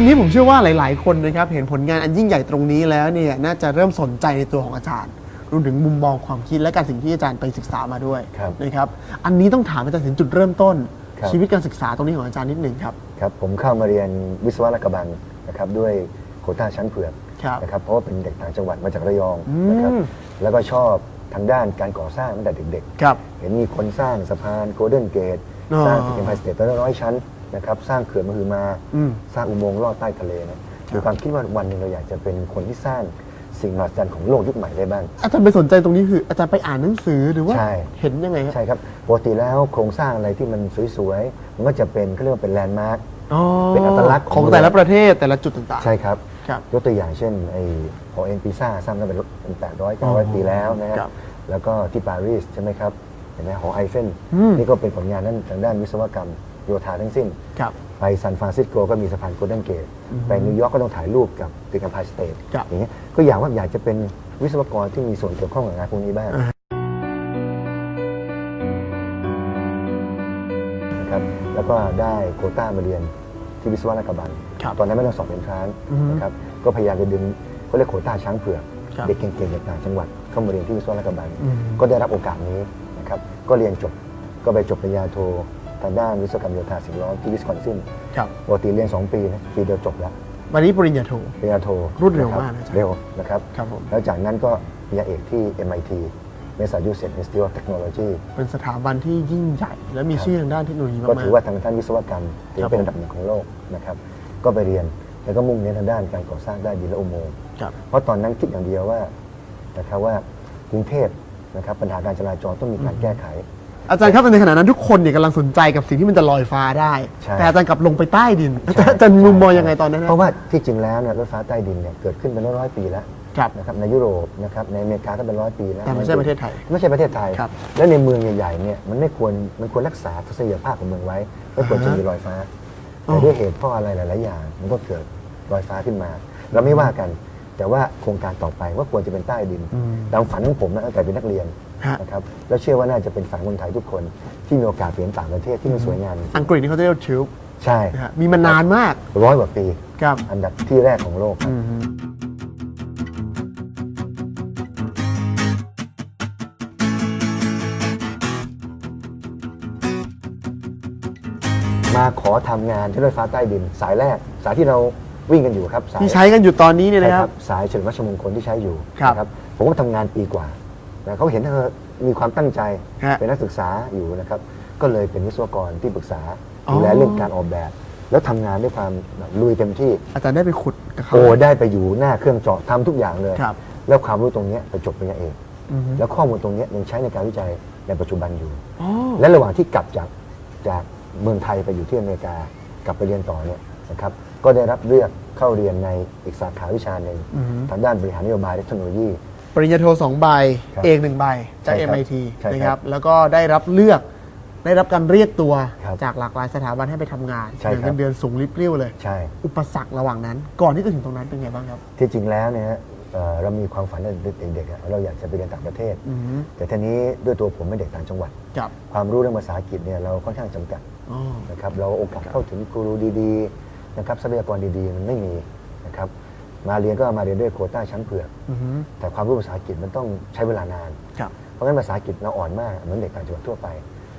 ทีนี้ผมเชื่อว่าหลาย ๆ คนนะครับเห็นผลงานอันยิ่งใหญ่ตรงนี้แล้วเนี่ยน่าจะเริ่มสนใจในตัวของอาจารย์รวมถึงมุมมองความคิดและการสิ่งที่อาจารย์ไปศึกษามาด้วยครับนะครับ อันนี้ต้องถามอาจารย์ถึงจุดเริ่มต้น ครับ ชีวิตการศึกษาตรงนี้ของอาจารย์นิดหนึ่งครับ ครับผมเข้ามาเรียนวิศวะและกระบังนะครับด้วยโควต้าชั้นเผือกครับ นะครับเพราะว่าเป็นเด็กต่างจังหวัดมาจากระยองอืมนะครับแล้วก็ชอบทางด้านการก่อสร้างตั้งแต่เด็กครับ ๆ เห็นมีคนสร้างสะพานโกลเด้นเกตอ๋อ สร้างตึกเอ็มพายสเตทตั้งร้อยชั้น นะครับสร้างเขื่อนมหึมาอืม สร้างอุโมงค์ลอดใต้ทะเลนะมีความคิดว่าวันหนึ่งเราอยากจะเป็นคนที่สร้างสิ่งมหัศจรรย์ของโลกยุคใหม่ได้บ้าง อาจารย์ไปสนใจตรงนี้คืออาจารย์ไปอ่านหนังสือหรือว่าใช่ เห็นยังไงครับ ใช่ครับปกติแล้วโครงสร้างอะไรที่มันสวยๆมันก็จะเป็นเขาเรียกว่าเป็นแลนด์มาร์ค อ๋อเป็นอัตลักษณ์ของแต่ละประเทศแต่ละจุดต่างๆใช่ครับ ครับ ยกตัวอย่างเช่นไอ้หอเอ็นพิซ่าสร้างกันเป็นเป็นแปดร้อยอ๋เก้าร้อยอปีแล้วนะคครัรับบแล้วก็ที่ปารีสใช่ไหมครับเห็นไหมหอไอเฟลอืม นี่ก็เป็นผลงานด้านทางด้านวิศวกรรม โยธาทั้งสิ้น ครับ ไปซานฟรานซิสโกก็มีสะพานโกลเด้นเกตไปนิวยอร์กก็ต้องถ่ายรูปกับตึก Empire State ครับ อย่างเงี้ยก็อยากว่าอยากจะเป็นวิศวกรที่มีส่วนเกี่ยวข้องกับงานพวกนี้บ้างอ่านะครับแล้วก็ได้โควต้ามาเรียนที่วิศวะราชกระบังครับตอนนั้นไม่ต้องสอบเป็นทรานอือฮึนะครับก็พยายามจะดึงเขาเรียกโควต้าช้างเผือกครับเด็กเก่งๆจากต่างจังหวัดเข้ามาเรียนที่วิศวะราชกระบังอืมก็ได้รับโอกาสนี้นะครับก็เรียนจบก็ไปจบปริญญาโท ทางด้านวิศวกรรมโยธาสิ่งแวดล้อมที่วิสคอนซินครับปกติเรียน 2 ปีนะปีเดียวจบแล้ววันนี้ปริญญาโท ปริญญาโทรวดเร็วนะคบมากนะอาจารย์เร็วนะครับครับผมแล้วจากนั้นก็ปริญญาเอกที่ MIT Massachusetts Institute of Technology เป็นสถาบันที่ยิ่งใหญ่และมีครับชื่อทางด้านเทคโนโลยีมากก็ๆถือว่าทางด้านวิศวกรรมถือครับเป็นอันดับหนึ่งของโลกนะครับก็ไปเรียนแล้วก็มุ่งเน้นทางด้านการก่อสร้างได้านดินและอุโมงค์ครับเพราะตอนนั้นคิดอย่างเดียวว่านะครับว่ากรุงเทพนะครับปัญหาการจราจรต้องมีการแก้ไข อาจารย์ครับในขณะนั้นทุกคนเนี่ยกำลังสนใจกับสิ่งที่มันจะลอยฟ้าได้ ใช่ แต่อาจารย์กลับลงไปใต้ดิน อาใช่จารย์มุมมองยังไงตอนนั้นนะเพราะว่าที่จริงแล้วเนี่ยรถไฟฟ้าใต้ดินเนี่ยเกิดขึ้นเป็นร้อยๆปีแล้วครับ นะครับในยุโรปนะครับในอเมริกาก็เป็นร้อยปีแล้วแต่ไม่ใช่ประเทศไทยไม่ใช่ประเทศไทย ครับและในเมืองใหญ่ๆเนี่ยมันไม่ควรมันควรรักษาทัศนียภาพของเมืองไว้ไม่ควรจะมีรอยฟ้าอ๋อ แต่ด้วยเหตุเพราะอะไรหลายๆอย่าง มันก็เกิดรอยฟ้าขึ้นมา เราไม่ว่ากัน แต่ว่าโครงการต่อไปว่าควรจะเป็นใต้ดินอืมตามฝันของผมนะตั้งแต่เป็นนักเรียน ฮะ นะครับแล้วเชื่อว่าน่าจะเป็นฝันคนไทยทุกคนที่มีโอกาสไปเห็นต่างประเทศที่มันสวยงามอังกฤษนี่เขาจะเรียกว่าทิวบใช่นะฮะมีมานานมากร้อยกว่าปี ครับอันดับที่แรกของโลกครับ อืมฮึมาขอทำงานที่รถไฟฟ้าใต้ดิน สายแรก สายที่เราวิ่งกันอยู่ครับสายที่ใช้กันอยู่ตอนนี้เนี่ยใช่นะคครัรับบสายเฉลิมราชมงคลที่ใช้อยู่ครับ นะผมก็ทำงานปีกว่า นะเขาเห็นเธอมีความตั้งใจฮะเป็นนักศึกษาอยู่นะครับ ก็เลยเป็นวิศวกรที่ปรึกษาอ๋อ ดูแลเรื่องการออกแบบ แล้วทำงานด้วยความแบบลุยเต็มที่อาจารย์ได้ไปขุดกับเขา โอ้ได้ไปอยู่หน้าเครื่องเจาะทำทุกอย่างเลย ครับ แล้วความรู้ตรงเนี้ยไปจบปริญญาเอกอืมฮึแล้วข้อมูลตรงเนี้ยยังใช้ในการวิจัยในปัจจุบันอยู่ อ๋อ และระหว่างที่กลับจากจากเมืองไทยไปอยู่ที่อเมริกากลับไปเรียนต่อเนี่ยนะครับก็ได้รับเลือกเข้าเรียนในอีกสาขาวิชาหนึ่งอือฮึ ทางด้านบริหารนโยบายและเทคโนโลยี ปริญญาโทสองใบครับเอกหนึ่งใบจาก ใช่ครับ MIT ใช่ครับนะครับแล้วก็ได้รับเลือกได้รับการเรียกตัวครับจากหลากหลายสถาบันให้ไปทำงานใช่ครับ เงินเดือนสูงริบเรี่ยวเลย ใช่ อุปสรรคระหว่างนั้น ก่อนที่จะถึงตรงนั้นเป็นไงบ้างครับ ที่จริงแล้วเนี่ยฮะเอ่อเรามีความฝันตั้งแต่เด็กๆอะเราอยากจะไปเรียนต่างประเทศ อือฮึแต่ทีนี้ด้วยตัวผมเป็นเด็กต่างจังหวัด กับความรู้เรื่องภาษาอังกฤษเนี่ยเราค่อนข้างจำกัดอ๋อ นะครับ เราโอกาสเข้าถึงครูดีๆนะครับทรัพยากรดีๆ มันไม่มีนะครับ มาเรียนก็มาเรียนด้วยโควต้าชั้นเผือกอือฮึแต่ความรู้ภาษาอังกฤษมันต้องใช้เวลานานครับเพราะงั้นภาษาอังกฤษเราอ่อนมากเหมือนเด็กต่างจังหวัดทั่วไป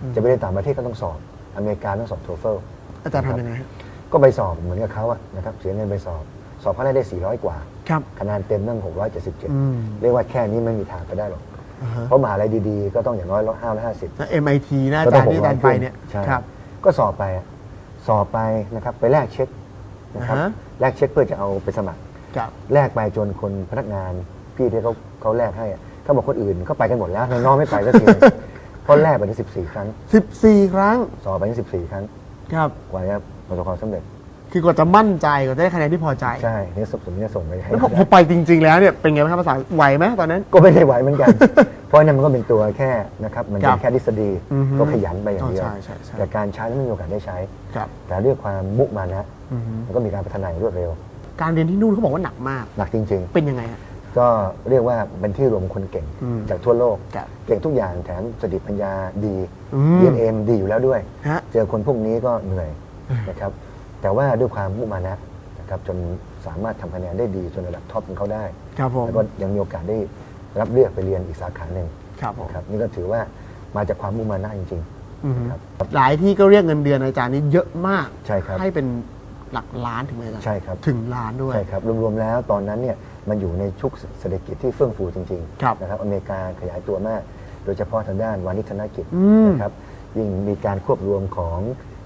อืมจะไปเรียนต่างประเทศก็ต้องสอบ อเมริกาต้องสอบโทเฟลอาจารย์ทำยังไงฮะก็ไปสอบเหมือนกับเขาอะนะครับเสียเงินไปสอบ สอบเขาได้ได้ 400 กว่าครับคะแนนเต็มตั้งอืม677 เรียกว่าแค่นี้ไม่มีทางไปได้หรอกอ่าฮะเพราะมหาลัยดีๆ ก็ต้องอย่างน้อยร้อยห้าร้อยห้าสิบแล้ว MIT นะอาจารย์ที่อาจารย์ไปเนี่ยใช่ครับ ก็สอบไปอะสอบไปนะครับไปแลกเช็คนะครับอ่าฮะแลกเช็คเพื่อจะเอาไปสมัคร กับแลกไปจนคนพนักงานพี่ที่เขาเขาแลกให้อะเขาบอกคนอื่นเขาไปกันหมดแล้วน้องๆไม่ไปสักทีเขาแลกไปถึง14ครั้ง 14 ครั้งสอบไปถึง14ครั้งครับ กว่าจะประสบความสำเร็จคือกว่าจะมั่นใจกว่าจะได้คะแนนที่พอใจ ใช่เนี่ยสมผมจะส่งไปให้แล้วพอพอไปจริง ๆ แล้วเนี่ยเป็นไงบ้างครับภาษาไหวไหมตอนนั้น ก็ไม่ได้ไหวเหมือนกัน เพราะนั่นมันก็เป็นตัวแค่นะครับมันเป็ครันบแค่ทฤษฎีอือฮึก็ขยันไปอย่างเดียว อ๋อใช่ใช่ใช่ แต่การใช้นั้นไม่มีโอกาสได้ใช้ ครับ แต่ด้วยความมุมานะ อือฮึ มันก็มีการพัฒนาอย่างรวดเร็ว การเรียนที่นู่นเขาบอกว่าหนักมาก หนักจริง เป็นยังไงฮะ ๆ ก็เรียกว่าเป็นที่รวมคนเก่งอืมจากทั่วโลก ครับเก่งทุกอย่างแถมสติปัญญาดีอืม เรียนเอ็มดีอยู่แล้วด้วย ฮะ เจอคนพวกนี้ก็เหนื่อยนะครับ แต่ว่าด้วยความมุมานะนะนะครับจนสามารถทำคะแนนได้ดีจนระดับท็อปของเขาได้ ครับผมแล้วก็ยังมีโอกาสได้รับเลือกไปเรียนอีกสาขาหนึ่งครับผมนะครับ นี่ก็ถือว่ามาจากความมุ่งมั่นนะจริงอือฮึๆครับ หลายที่ก็เรียกเงินเดือนอาจารย์นี่เยอะมากใช่ครับ ให้เป็น หลักล้านถึงไหมอาจารย์ใช่ครับ ถึงล้านด้วย ใช่ครับ รวมๆแล้วตอนนั้นเนี่ยมันอยู่ในชุกเศรษฐกิจที่เฟื่องฟูจริงครับๆนะครับอเมริกาขยายตัวมาก โดยเฉพาะทางด้านวานิชธนกิจอืม นะครับยิ่งมีการควบรวมของ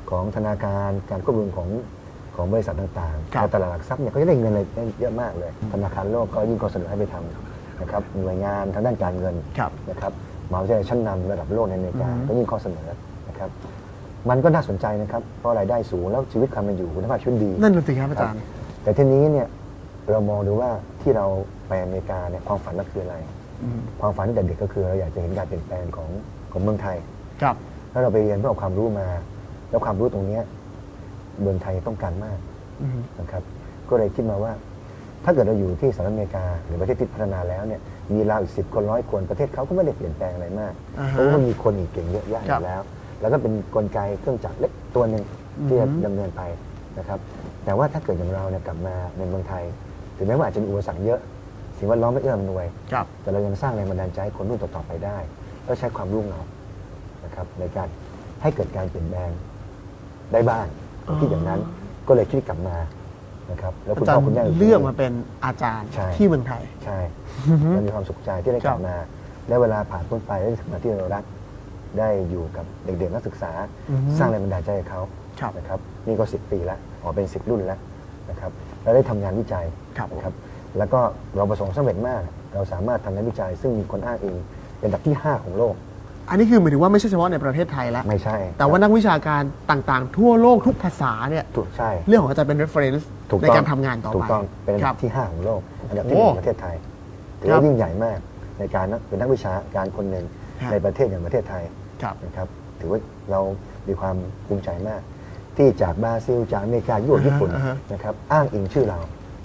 ของธนาคาร การควบรวมของของบริษัทต่างๆครับ ในตลาดหลักทรัพย์เนี่ยเขาจะได้เงินอะไรได้เยอะมากเลย ธนาคารโลกก็ยิ่งก็เสนอให้ไปทำนะครับหน่วยงานทางด้านการเงิน ครับ นะครับมหาวิทยาลัยชั้นนำระดับโลกในอเมริกาอือฮึ ก็ยิ่งข้อเสนอนะครับ มันก็น่าสนใจนะครับ เพราะรายได้สูงแล้วชีวิตความเป็นอยู่คุณภาพชีวิตดี นั่นน่ะสิครับอาจารย์ แต่ทีนี้เนี่ยเรามองดูว่าที่เราไปอเมริกาเนี่ยความฝันเราคืออะไรอืมความฝันตั้งแต่เด็กก็คือเราอยากจะเห็นการเปลี่ยนแปลงของของเมืองไทย ครับถ้าเราไปเรียนเพื่อเอาความรู้มา แล้วความรู้ตรงเนี้ยเมืองไทยต้องการมากอืมนะครับ ก็เลยคิดมาว่า ถ้าเกิดเราอยู่ที่สหรัฐอเมริกา หรือประเทศที่พัฒนาแล้วเนี่ยมีเราอีกสิบคนร้อยคนประเทศเขาก็ไม่ได้เปลี่ยนแปลงอะไรมากอ่าเพฮะราะว่ามันมีคนอีกเก่งเยอะแยะอครับยู่แล้ว แล้วก็เป็นกลไกเครื่องจักรเล็กตัวหนึ่งที่จะอือฮึดำเนินไปนะครับ แต่ว่าถ้าเกิดอย่างเราเนี่ยกลับมาในเมืองไทย ถึงแม้ว่าอาจจะมีอุปสรรคเยอะ สิ่งแวดล้อมไม่เอื้ออำนวย ครับแต่เรายังสร้างแรงบันดาลใจให้คนรุ่นต่อๆไปได้แล้วใช้ความรู้เรานะครับในการให้เกิดการเปลี่ยนแปลงได้บ้างอ๋อคิดอย่างนั้นก็เลยคิดกลับมานะครับแล้วคุณอาจารพ่อย์คุณแม่เลือกมาเป็นอาจารย์ใช่ ที่เมืองไทย ใช่ เรามีความสุขใจที่ได้กลับมา และเวลาผ่านพ้นไปได้ทำงานที่เรารัก ได้อยู่กับเด็กๆนักศึกษา อือฮึ สร้างแรงบันดาลใจให้เขาครับ นะครับนี่ก็สิปีแล้วออกเป็นสิบรุ่นแล้วนะครับแล้วได้ทำงานวิจัยครับนะครับแล้วก็เราประสบความสำเร็จมาก เราสามารถทำงานวิจัย ซึ่งมีคนอ้างอิงเป็นอันดับที่ 5 ของโลกอันนี้คือหมายถึงว่าไม่ใช่เฉพาะในประเทศไทยแล้วไม่ใช่แต่ว่านักวิชาการต่างๆ ทั่วโลกทุกภาษาเนี่ยถูกใช่ เรื่องของอาจารย์เป็น reference ถูกในต้องการทำงานต่อไปถูกต้องเป็นอันคดัรับ บที่ 5 ของโลก อันดับที่โอ้หนึ่งของประเทศไทยถือครัว่าบยิ่งใหญ่มากในการนักเป็นนักวิชาการคนหนึ่งฮะ ในประเทศอย่างประเทศไทย ครับนะครับถือว่าเรามีความภูมิใจมาก ที่จากบราซิลจากอเมริกายุโรปอ่าฮะญี่ปุ่นอ่าฮะ นะครับอ้างอิงชื่อเรา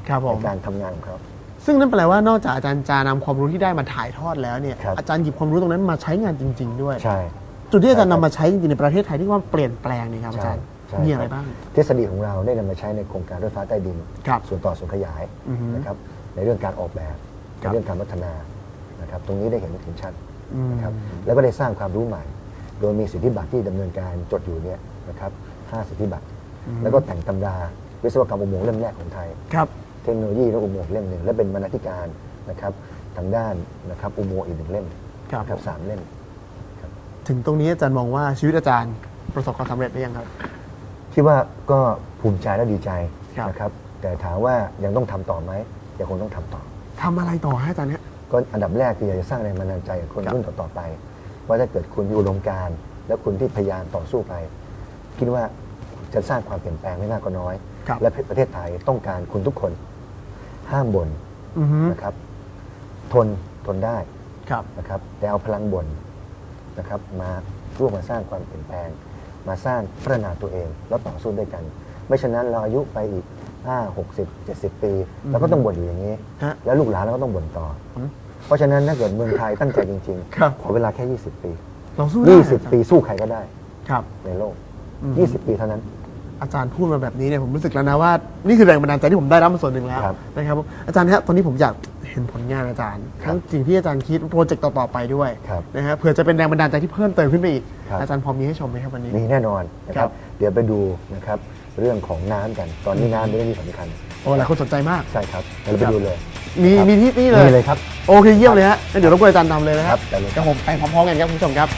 ครับผในม การทำงานของเขา ซึ่งนั่นแปลว่านอกจากอาจารย์จะนำความรู้ที่ได้มาถ่ายทอดแล้วเนี่ย ครับ อาจารย์หยิบความรู้ตรงนั้นมาใช้งานจริง ๆ ด้วย ใช่ จุดที่อาจารย์นำมาใช้จริงๆในประเทศไทยที่ว่าเปลี่ยนแปลงนี่ครับอาจารย์ ใช่มีอะไรคบ้าง ทฤษฎีของเราได้นำมาใช้ในโครงการรถไฟฟ้าใต้ดิน ครับส่วนต่อส่วนขยายอือฮึนะครับในเรื่องการออกแบบครัในบเรื่องการพัฒนานะครับตรงนี้ได้เห็นถึงชัดอืม นะครับแล้วก็ได้สร้างความรู้ใหม่ โดยมีสิทธิบัตรที่ดำเนินการจดอยู่เนี่ยนะครับห้าสิทธิบัตร แล้วก็แต่งตำราวิศวกรรมอุโมงค์เล่มแรกของไทยครับเทคโนโลยีและอุโมงค์เล่มหนึ่งและเป็นบรรณาธิการนะครับทางด้านนะครับอุโมงค์อีกหนึ่งเล่มครับนะครับสามเล่มถึงตรงนี้อาจารย์มองว่าชีวิตอาจารย์ประสบความสำเร็จหรือยังครับคิดว่าก็ภูมิใจและดีใจครับนะครับ แต่ถามว่ายังต้องทำต่อไหมยังคงต้องทำต่อทำอะไรต่อฮะอาจารย์เนี่ยก็อันดับแรกคืออยากจะสร้างแรงบันดาลใจกับคนครับรุ่นต่อๆไป ว่าถ้าเกิดคุณมีอุดมการณ์และคุณที่พยายามต่อสู้ไป คิดว่าจะสร้างความเปลี่ยนแปลงไม่มากก็น้อย ครับ และประเทศไทยต้องการคุณทุกคน ห้ามบ่นอือฮึนะครับ ทนทนได้ ครับ นะครับแต่เอาพลังบ่นนะครับมาร่วมมาสร้างความเปลี่ยนแปลง มาสร้างพัฒนาตัวเองแล้วต่อสู้ด้วยกัน ไม่ฉะนั้นเราอายุไปอีก5 60 70 ปีเราก็ต้องบ่นอยู่อย่างนี้ ฮะ แล้วลูกหลานเราก็ต้องบ่นต่ออม เพราะฉะนั้นถ้าเกิดเมืองไทยตั้งใจจริงครับขอเวลาแค่ 20 ปี เราสู้ได้อาจารย์20 ปีสู้ใครก็ได้ครับ ในโลก อืม 20 ปีเท่านั้น อาจารย์พูดมาแบบนี้เนี่ยผมรู้สึกแล้วนะว่านี่คือแรงบันดาลใจที่ผมได้รับมาส่วนหนึ่งแล้วครับ นะครับผมอาจารย์ครับตอนนี้ผมอยากเห็นผลงานอาจารย์ครับทั้งสิ่งที่อาจารย์คิดโปรเจกต์ต่อๆไปด้วยครับ นะฮะเผื่อจะเป็นแรงบันดาลใจที่เพิ่มเติมขึ้นไปอีก ครับ อาจารย์พอมีให้ชมไหมครับวันนี้ มีแน่นอนนะคครัรับ บ เดี๋ยวไปดูนะครับเรื่องของน้ำกัน ตอนนี้น้ำเป็นเรื่องที่สำคัญโอ้หลายคนสนใจมาก ใช่ครับเดี๋ยวเราไปดูเลย มีครับมีที่นี่เลยมีเลยครับ โอเคเยี่ยมเลยฮะงั้นเดี๋ยวรบกวนอาจารย์นำเลยนะครับได้เลยครับผมไปพร้อมๆกันครับคุณผู้ชมครับ